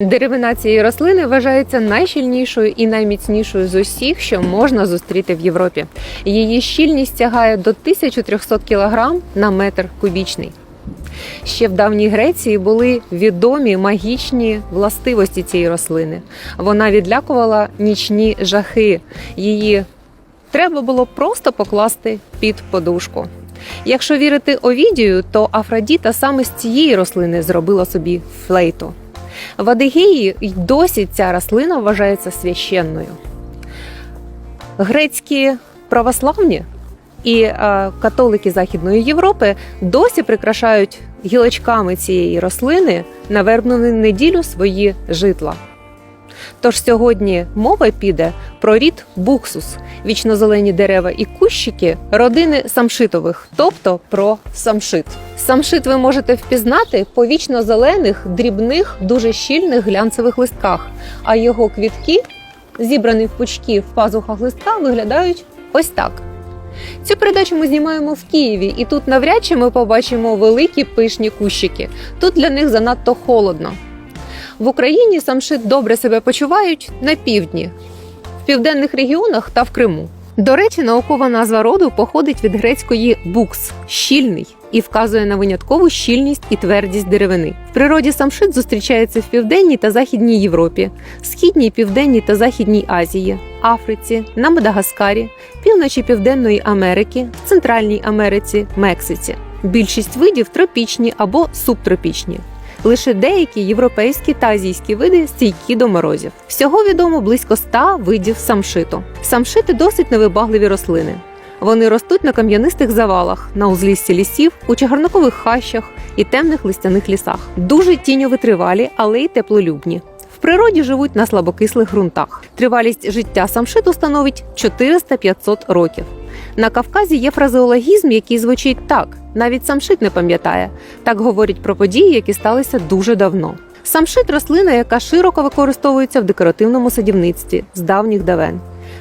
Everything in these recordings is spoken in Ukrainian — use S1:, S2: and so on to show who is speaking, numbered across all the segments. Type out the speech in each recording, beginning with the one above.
S1: Деревина цієї рослини вважається найщільнішою і найміцнішою з усіх, що можна зустріти в Європі. Її щільність сягає до 1300 кг на метр кубічний. Ще в давній Греції були відомі магічні властивості цієї рослини. Вона відлякувала нічні жахи. Її треба було просто покласти під подушку. Якщо вірити Овідію, то Афродіта саме з цієї рослини зробила собі флейту. В Адигеї й досі ця рослина вважається священною. Грецькі православні і е, католики Західної Європи досі прикрашають гілочками цієї рослини на вербну неділю свої житла. Тож сьогодні мова піде про рід буксус, вічнозелені дерева і кущики родини самшитових, тобто про самшит. Самшит ви можете впізнати по вічно-зелених, дрібних, дуже щільних глянцевих листках, а його квітки, зібрані в пучки в пазухах листка, виглядають ось так. Цю передачу ми знімаємо в Києві, і тут навряд чи ми побачимо великі пишні кущики. Тут для них занадто холодно. В Україні самшит добре себе почувають на півдні, в південних регіонах та в Криму. До речі, наукова назва роду походить від грецької букс щільний і вказує на виняткову щільність і твердість деревини. В природі самшит зустрічається в південній та західній Європі, східній, південній та західній Азії, Африці, на Мадагаскарі, півночі Південної Америки, в Центральній Америці, Мексиці. Більшість видів тропічні або субтропічні. Лише деякі європейські та азійські види стійкі до морозів. Всього відомо близько 100 видів самшиту. Самшити досить невибагливі рослини. Вони ростуть на кам'янистих завалах, на узліссі лісів, у чагарникових хащах і темних листяних лісах. Дуже тіньовитривалі, але й теплолюбні. В природі живуть на слабокислих ґрунтах. Тривалість життя самшиту становить 400-500 років. На Кавказі є фразеологізм, який звучить так: навіть самшит не пам'ятає. Так говорять про події, які сталися дуже давно. Самшит рослина, яка широко використовується в декоративному садівництві з давніх давен.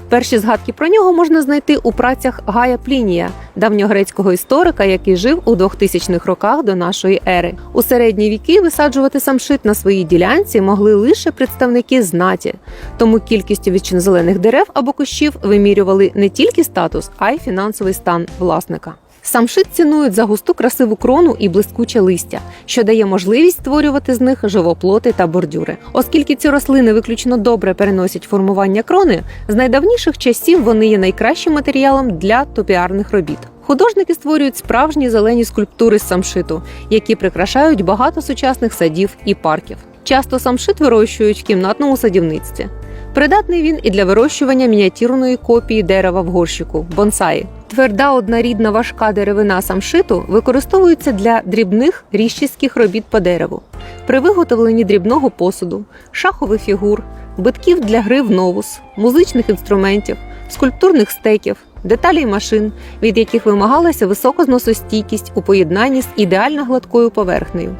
S1: Перші згадки про нього можна знайти у працях Гая Плінія, давньогрецького історика, який жив у 2000-х роках до нашої ери. У середні віки висаджувати самшит на своїй ділянці могли лише представники знаті, тому кількістю вічнозелених дерев або кущів вимірювали не тільки статус, а й фінансовий стан власника. Самшит цінують за густу красиву крону і блискуче листя, що дає можливість створювати з них живоплоти та бордюри. Оскільки ці рослини виключно добре переносять формування крони, з найдавніших часів вони є найкращим матеріалом для топіарних робіт. Художники створюють справжні зелені скульптури з самшиту, які прикрашають багато сучасних садів і парків. Часто самшит вирощують в кімнатному садівництві. Придатний він і для вирощування мініатюрної копії дерева в горщику бонсаї. Тверда однорідна важка деревина самшиту використовується для дрібних ріжчицьких робіт по дереву, при виготовленні дрібного посуду, шахових фігур, битків для гри в новус, музичних інструментів, скульптурних стеків, деталей машин, від яких вимагалася висока зносостійкість у поєднанні з ідеально гладкою поверхнею,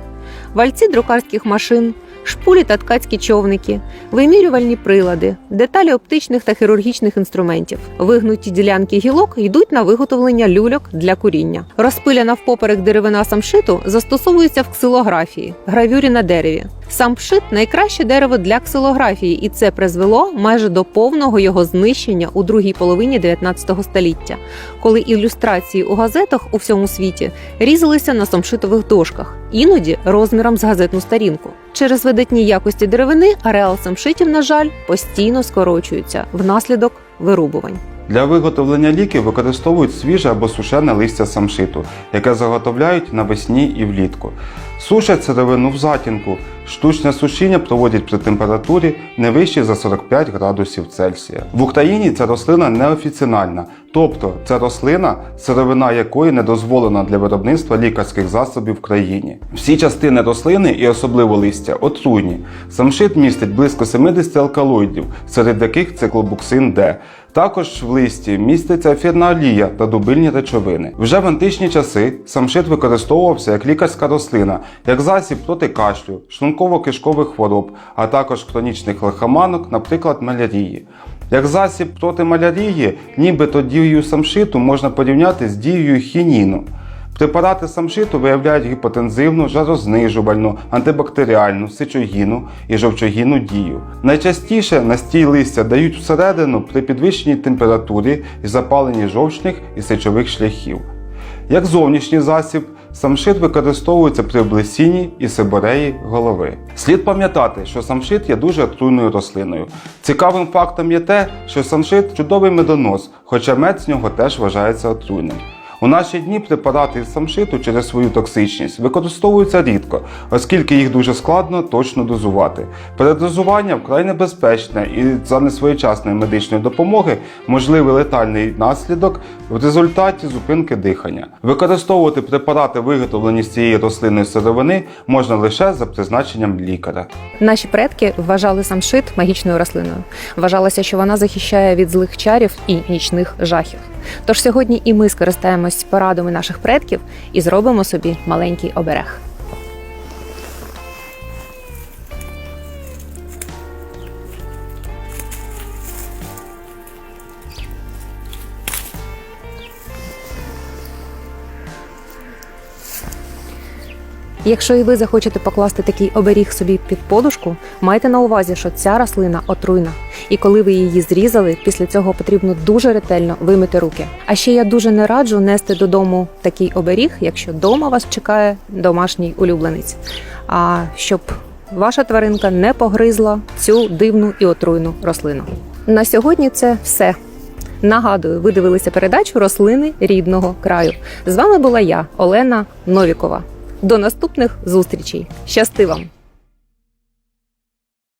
S1: вальці друкарських машин, шпулі та ткацькі човники, вимірювальні прилади, деталі оптичних та хірургічних інструментів. Вигнуті ділянки гілок йдуть на виготовлення люльок для куріння. Розпиляна впоперек деревина самшиту застосовується в ксилографії, гравюрі на дереві. Самшит найкраще дерево для ксилографії, і це призвело майже до повного його знищення у другій половині 19 століття, коли ілюстрації у газетах у всьому світі різалися на самшитових дошках, іноді розміром з газетну сторінку. Через видатні якості деревини ареал самшитів, на жаль, постійно скорочується внаслідок вирубувань.
S2: Для виготовлення ліків використовують свіже або сушене листя самшиту, яке заготовляють навесні і влітку. Сушать сировину в затінку. Штучне сушіння проводять при температурі не вищій за 45 градусів Цельсія. В Україні ця рослина неофіцинальна, тобто це рослина, сировина якої не дозволена для виробництва лікарських засобів в країні. Всі частини рослини і особливо листя отруйні. Самшит містить близько 70 алкалоїдів, серед яких циклобуксин Д. Також в листі міститься ефірна олія та дубильні речовини. Вже в античні часи самшит використовувався як лікарська рослина, як засіб проти кашлю, шлунково-кишкових хвороб, а також хронічних лихоманок, наприклад, малярії. Як засіб проти малярії, нібито дією самшиту можна порівняти з дією хініну. Препарати самшиту виявляють гіпотензивну, жарознижувальну, антибактеріальну, сичогінну і жовчогінну дію. Найчастіше настій листя дають всередину при підвищеній температурі і запаленні жовчних і сечових шляхів. Як зовнішній засіб, самшит використовується при облесінні і сибореї голови. Слід пам'ятати, що самшит є дуже отруйною рослиною. Цікавим фактом є те, що самшит чудовий медонос, хоча мед з нього теж вважається отруйним. У наші дні препарати із самшиту через свою токсичність використовуються рідко, оскільки їх дуже складно точно дозувати. Передозування вкрай небезпечне і за несвоєчасної медичної допомоги можливий летальний наслідок в результаті зупинки дихання. Використовувати препарати, виготовлені з цієї рослинної сировини, можна лише за призначенням лікаря.
S1: Наші предки вважали самшит магічною рослиною. Вважалося, що вона захищає від злих чарів і нічних жахів. Тож сьогодні і ми скористаємось порадами наших предків і зробимо собі маленький оберег. Якщо і ви захочете покласти такий оберіг собі під подушку, майте на увазі, що ця рослина отруйна. І коли ви її зрізали, після цього потрібно дуже ретельно вимити руки. А ще я дуже не раджу нести додому такий оберіг, якщо вдома вас чекає домашній улюбленець. А щоб ваша тваринка не погризла цю дивну і отруйну рослину. На сьогодні це все. Нагадую, ви дивилися передачу Рослини рідного краю. З вами була я, Олена Новікова. До наступних зустрічей. Щасти вам!